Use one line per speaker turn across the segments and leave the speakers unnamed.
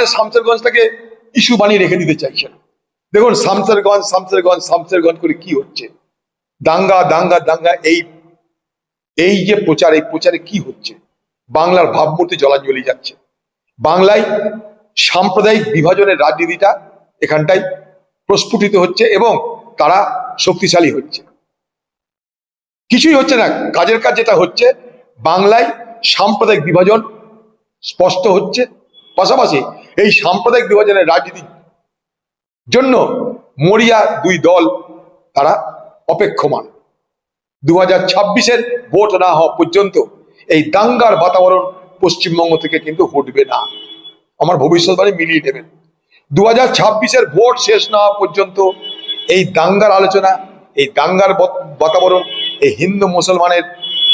মানে শামসেরগঞ্জটাকে ইস্যু বানিয়ে রেখে দিতে চাইছেন দেখুন, শামসেরগঞ্জ শামসেরগঞ্জ শামসেরগঞ্জ করে কি হচ্ছে? দাঙ্গা দাঙ্গা দাঙ্গা, এই এই যে প্রচার, এই প্রচারে কি হচ্ছে? বাংলার ভাবমূর্তি জলাঞ্জলি যাচ্ছে। বাংলায় সাম্প্রদায়িক বিভাজনের রাজনীতিটা এখানটায় প্রস্ফুটিত হচ্ছে এবং তারা শক্তিশালী হচ্ছে। কিছুই হচ্ছে না। কাজের কাজ যেটা হচ্ছে, বাংলায় সাম্প্রদায়িক বিভাজন স্পষ্ট হচ্ছে। পাশাপাশি এই সাম্প্রদায়িক বিভাজনের রাজনীতির জন্য মরিয়া দুই দল তারা অপেক্ষমান। দু হাজার ছাব্বিশের ভোট না হওয়া পর্যন্ত এই দাঙ্গার বাতাবরণ পশ্চিমবঙ্গ থেকে কিন্তু হটবে না। আমার ভবিষ্যৎবাণী মিলিয়ে নেবেন। দু হাজার ছাব্বিশের ভোট শেষ না হওয়া পর্যন্ত এই দাঙ্গার আলোচনা, এই দাঙ্গার বাতাবরণ, এই হিন্দু মুসলমানের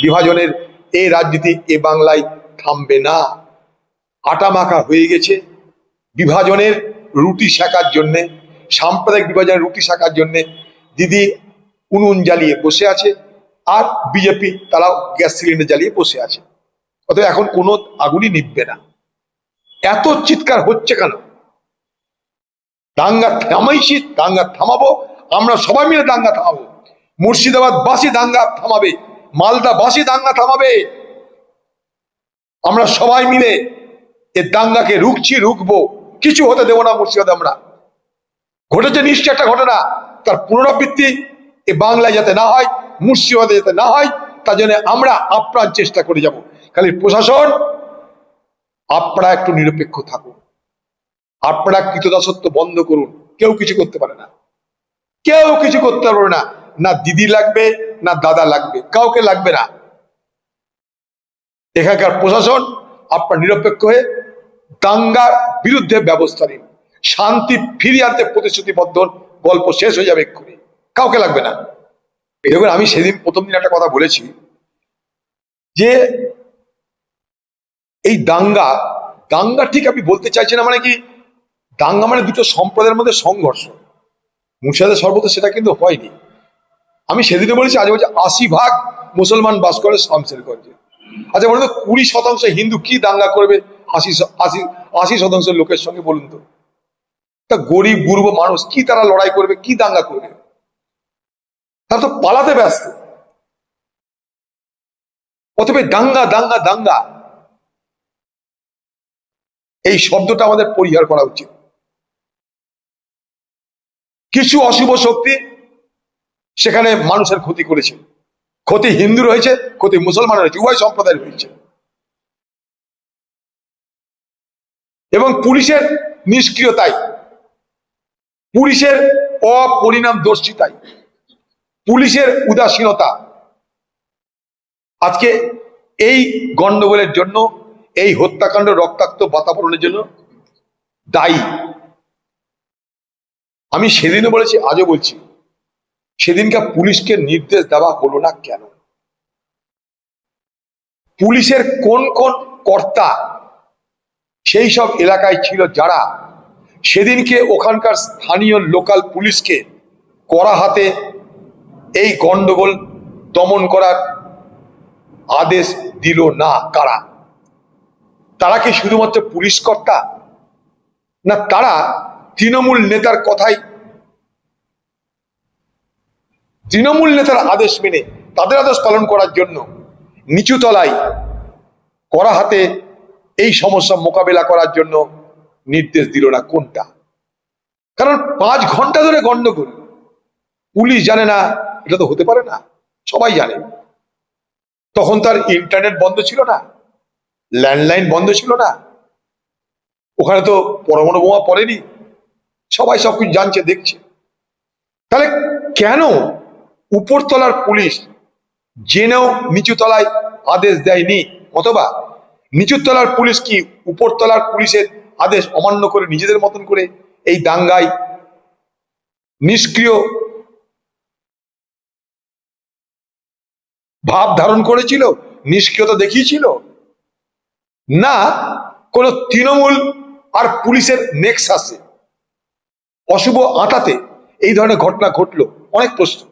বিভাজনের এই রাজনীতি এ বাংলায় থামবে না। আটা মাখা হয়ে গেছে। বিভাজনের রুটি শেখার জন্যে, সাম্প্রদায়িক বিভাজনের রুটি শেখার জন্যে দিদি উনুন জ্বালিয়ে বসে আছে আর বিজেপি তারাও গ্যাস সিলিন্ডার জ্বালিয়ে বসে আছে। অতএব এখন কোনো আগুনই নিববে না। এত চিৎকার হচ্ছে কেন? দাঙ্গা থামাইছি, দাঙ্গা থামাবো, আমরা সবাই মিলে দাঙ্গা থামাবো। মুর্শিদাবাদ বাসী দাঙ্গা থামাবে মালদা বাসী দাঙ্গা থামাবে। আমরা সবাই মিলে এ দাঙ্গাকে রুখছি, রুখবো, কিছু হতে দেবো না মুর্শিদাবাদ আমরা। ঘটেছে নিশ্চয় একটা ঘটনা, তার পুনরাবৃত্তি এ বাংলায় যাতে না হয়, মুর্শিদাবাদে যাতে না হয়, তার জন্য আমরা আপ্রাণ চেষ্টা করে যাব। খালি প্রশাসন, আপনারা একটু নিরপেক্ষ থাকুন। আপনারা কৃতদাসত্ব বন্ধ করুন। কেউ কিছু করতে পারে না। কেউ কিছু করতে পারবে না। না দিদি লাগবে, না দাদা লাগবে। কাউকে লাগবে না। এখানকার প্রশাসন, আপনার নিরপেক্ষ হয়ে দাঙ্গার বিরুদ্ধে ব্যবস্থা নিন। শান্তি ফিরিয়ে আনতে প্রতিশ্রুতিবদ্ধ গল্প শেষ হয়ে যাবে এক্ষুনি। কাউকে লাগবে না। দেখুন, আমি সেদিন প্রথম দিন একটা কথা বলেছি যে এই দাঙ্গা দাঙ্গা ঠিক আপনি বলতে চাইছেন না মানে কি? দাঙ্গা মানে দুটো সম্প্রদায়ের মধ্যে সংঘর্ষ। মুর্শিদাবাদের সর্বত্র সেটা কিন্তু হয়নি। আমি সেদিনে বলেছি, আজ বলছি আশি ভাগ মুসলমান বাস করে শামসেরগঞ্জে। আচ্ছা বলুন তো কুড়ি শতাংশ হিন্দু কি দাঙ্গা করবে? আশি আশি আশি শতাংশ লোকের সঙ্গে বলুন তো। তা গরিব, গুরব মানুষ কি তারা লড়াই করবে, কি দাঙ্গা করবে? তারা তো পালাতে ব্যস্ত। এই দাঙ্গা দাঙ্গা দাঙ্গা, এই শব্দটা আমাদের পরিহার করা উচিত। কিছু অশুভ শক্তি সেখানে মানুষের ক্ষতি করেছে। ক্ষতি হিন্দু রয়েছে, ক্ষতি মুসলমান রয়েছে, উভয় সম্প্রদায়ের হয়েছে এবং পুলিশের নিষ্ক্রিয়তাই পুলিশের অপরিণাম দর্শিতাই পুলিশের উদাসীনতা। আজকে এই গন্ডগোলের জন্য, এই হত্যাকাণ্ড রক্তাক্ত বাতাবরণের জন্য দায়ী। আমি সেদিনও বলেছি, আজও বলছি, সেদিনকার পুলিশকে নির্দেশ দেওয়া হলো না কেন? পুলিশের কোন কোন কর্তা সেই সব এলাকায় ছিল যারা। সেদিনকে ওখানকার স্থানীয় লোকাল পুলিশকে কড়া হাতে এই গন্ডগোল দমন করার আদেশ দিল না কারা। তারা কি শুধুমাত্র পুলিশ কর্তা? না তারা তৃণমূল নেতার কথাই তৃণমূল নেতার আদেশ মেনে তাদের আদেশ পালন করার জন্য নিচু তলায় কড়া হাতে এই সমস্যা মোকাবেলা করার জন্য নির্দেশ দিল না কোনটা। কারণ পাঁচ ঘণ্টা ধরে গন্ডগোল পুলিশ জানে না, এটা তো হতে পারে না, সবাই জানে। তখন তার ইন্টারনেট বন্ধ ছিল না, ল্যান্ডলাইন বন্ধ ছিল না। ওখানে তো পরমাণু বোমা পড়েনি, সবাই সবকিছু জানছে, দেখছে। তাহলে কেন উপরতলার পুলিশ জেনেও নিচু তলায় আদেশ দেয়নি অথবা নিচুর তলার পুলিশ কি উপরতলার পুলিশের আদেশ অমান্য করে নিজেদের মতন করে এই দাঙ্গায় নিষ্ক্রিয় ভাব ধারণ করেছিল? নিষ্ক্রিয়তা দেখিয়েছিল? না, কোন তৃণমূল আর পুলিশের নেক্সাসে। অশুভ আঁতাতে এই ধরনের ঘটনা ঘটলো। অনেক প্রশ্ন।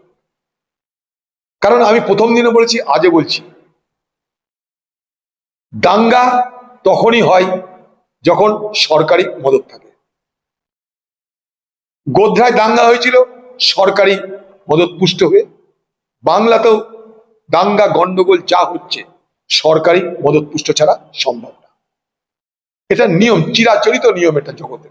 কারণ আমি প্রথম দিনে বলেছি, আজও বলছি দাঙ্গা তখনই হয় যখন সরকারি মদত থাকে। গোধ্রায় দাঙ্গা হয়েছিল, সরকারি মদত পুষ্ট হয়ে। বাংলাতেও দাঙ্গা গন্ডগোল যা হচ্ছে, সরকারি মদত পুষ্ট ছাড়া সম্ভব না। এটা নিয়ম, চিরাচরিত নিয়ম এটা জগতে